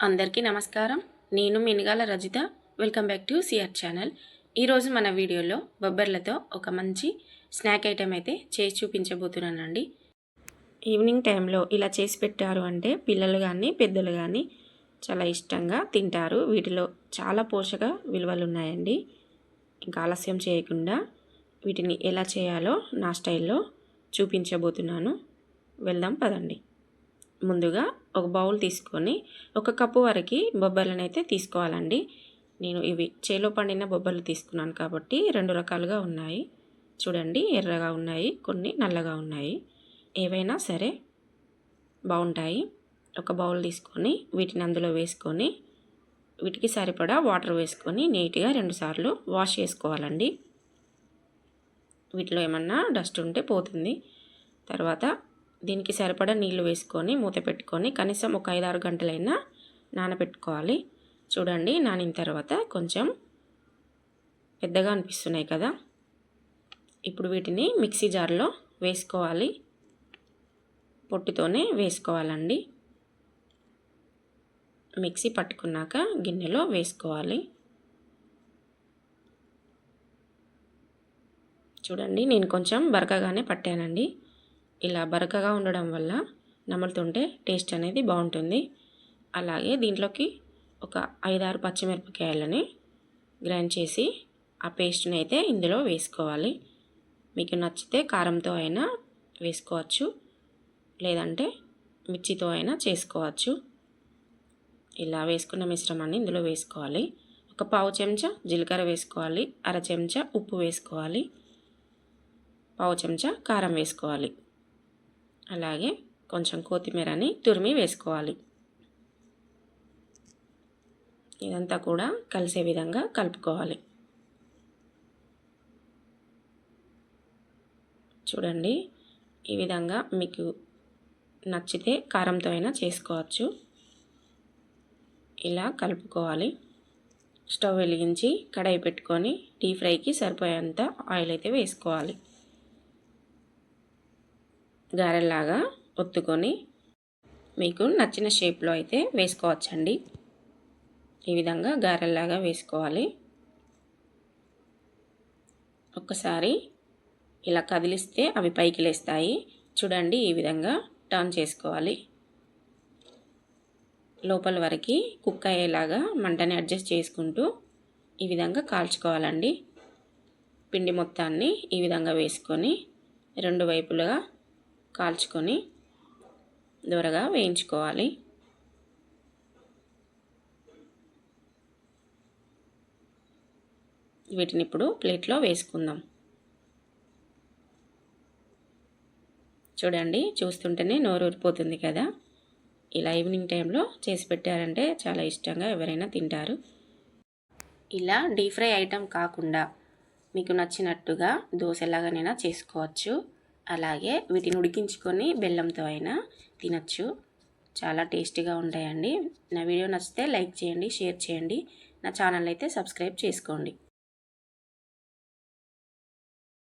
అందరికీ నమస్కారం. నేను Minigala Rajitha. Welcome back to CR channel ఈరోజు మన వీడియోలో బొబ్బర్లతో ఒక మంచి స్నాక్ ఐటెం అయితే చేసి చూపించబోతున్నానండి. ఈవినింగ్ టైంలో ఇలా చేసి పెట్టారు అంటే పిల్లలు కానీ పెద్దలు కానీ చాలా ఇష్టంగా తింటారు. వీటిలో చాలా పోషక విలువలు ఉన్నాయండి. ఇంకా ఆలస్యం చేయకుండా వీటిని ఎలా చేయాలో నా స్టైల్లో చూపించబోతున్నాను. వెళ్దాం పదండి. ముందుగా ఒక బౌల్ తీసుకొని ఒక కప్పు వరకు బొబ్బర్లను అయితే తీసుకోవాలండి. నేను ఇవి చేలో పండిన బొబ్బర్లు తీసుకున్నాను కాబట్టి రెండు రకాలుగా ఉన్నాయి. చూడండి ఎర్రగా ఉన్నాయి కొన్ని నల్లగా ఉన్నాయి. ఏవైనా సరే బాగుంటాయి. ఒక బౌల్ తీసుకొని వీటిని అందులో వేసుకొని వీటికి సరిపడా వాటర్ వేసుకొని నీట్గా రెండుసార్లు వాష్ చేసుకోవాలండి. వీటిలో ఏమన్నా డస్ట్ ఉంటే పోతుంది. తర్వాత దీనికి సరిపడా నీళ్ళు వేసుకొని మూత పెట్టుకొని కనీసం ఒక ఐదు ఆరు గంటలైనా నానబెట్టుకోవాలి. చూడండి నానిన తర్వాత కొంచెం పెద్దగా అనిపిస్తున్నాయి కదా. ఇప్పుడు వీటిని మిక్సీ జార్లో వేసుకోవాలి. పొట్టుతోనే వేసుకోవాలండి. మిక్సీ పట్టుకున్నాక గిన్నెలో వేసుకోవాలి. చూడండి నేను కొంచెం బరకగానే పట్టానండి. ఇలా బరకగా ఉండడం వల్ల నములుతుంటే టేస్ట్ అనేది బాగుంటుంది. అలాగే దీంట్లోకి ఒక ఐదారు పచ్చిమిరపకాయలని గ్రైండ్ చేసి ఆ పేస్ట్ని అయితే ఇందులో వేసుకోవాలి. మీకు నచ్చితే కారంతో అయినా వేసుకోవచ్చు లేదంటే మిర్చితో అయినా చేసుకోవచ్చు. ఇలా వేసుకున్న మిశ్రమాన్ని ఇందులో వేసుకోవాలి. ఒక పావు చెంచా జీలకర్ర వేసుకోవాలి అర చెంచా ఉప్పు వేసుకోవాలి పావు చెంచా కారం వేసుకోవాలి. అలాగే కొంచెం కొత్తిమీరని తురిమి వేసుకోవాలి. ఇదంతా కూడా కలిసే విధంగా కలుపుకోవాలి. చూడండి ఈ విధంగా మీకు నచ్చితే కారంతో అయినా చేసుకోవచ్చు. ఇలా కలుపుకోవాలి. స్టవ్ వెలిగించి కడాయి పెట్టుకొని డీప్ ఫ్రైకి సరిపోయేంత ఆయిల్ అయితే వేసుకోవాలి. గారెల్లాగా ఒత్తుకొని మీకు నచ్చిన షేప్లో అయితే వేసుకోవచ్చండి. ఈ విధంగా గారెల్లాగా వేసుకోవాలి. ఒక్కసారి ఇలా కదిలిస్తే అవి పైకి లేస్తాయి. చూడండి ఈ విధంగా టర్న్ చేసుకోవాలి. లోపల వరకు కుక్ అయ్యేలాగా మంటని అడ్జస్ట్ చేసుకుంటూ ఈ విధంగా కాల్చుకోవాలండి. పిండి మొత్తాన్ని ఈ విధంగా వేసుకొని రెండు వైపులుగా కాల్చుకొని దూరగా వేయించుకోవాలి. వీటిని ఇప్పుడు ప్లేట్లో వేసుకుందాం. చూడండి చూస్తుంటేనే నోరు ఊరిపోతుంది కదా. ఇలా ఈవినింగ్ టైంలో చేసి పెట్టారంటే చాలా ఇష్టంగా ఎవరైనా తింటారు. ఇలా డీప్ ఫ్రై ఐటెం కాకుండా మీకు నచ్చినట్టుగా దోశలాగానైనా చేసుకోవచ్చు. అలాగే వీటిని ఉడికించుకొని బెల్లంతో అయినా తినచ్చు. చాలా టేస్టీగా ఉంటాయండి. నా వీడియో నచ్చితే లైక్ చేయండి షేర్ చేయండి. నా ఛానల్ అయితే సబ్స్క్రైబ్ చేసుకోండి.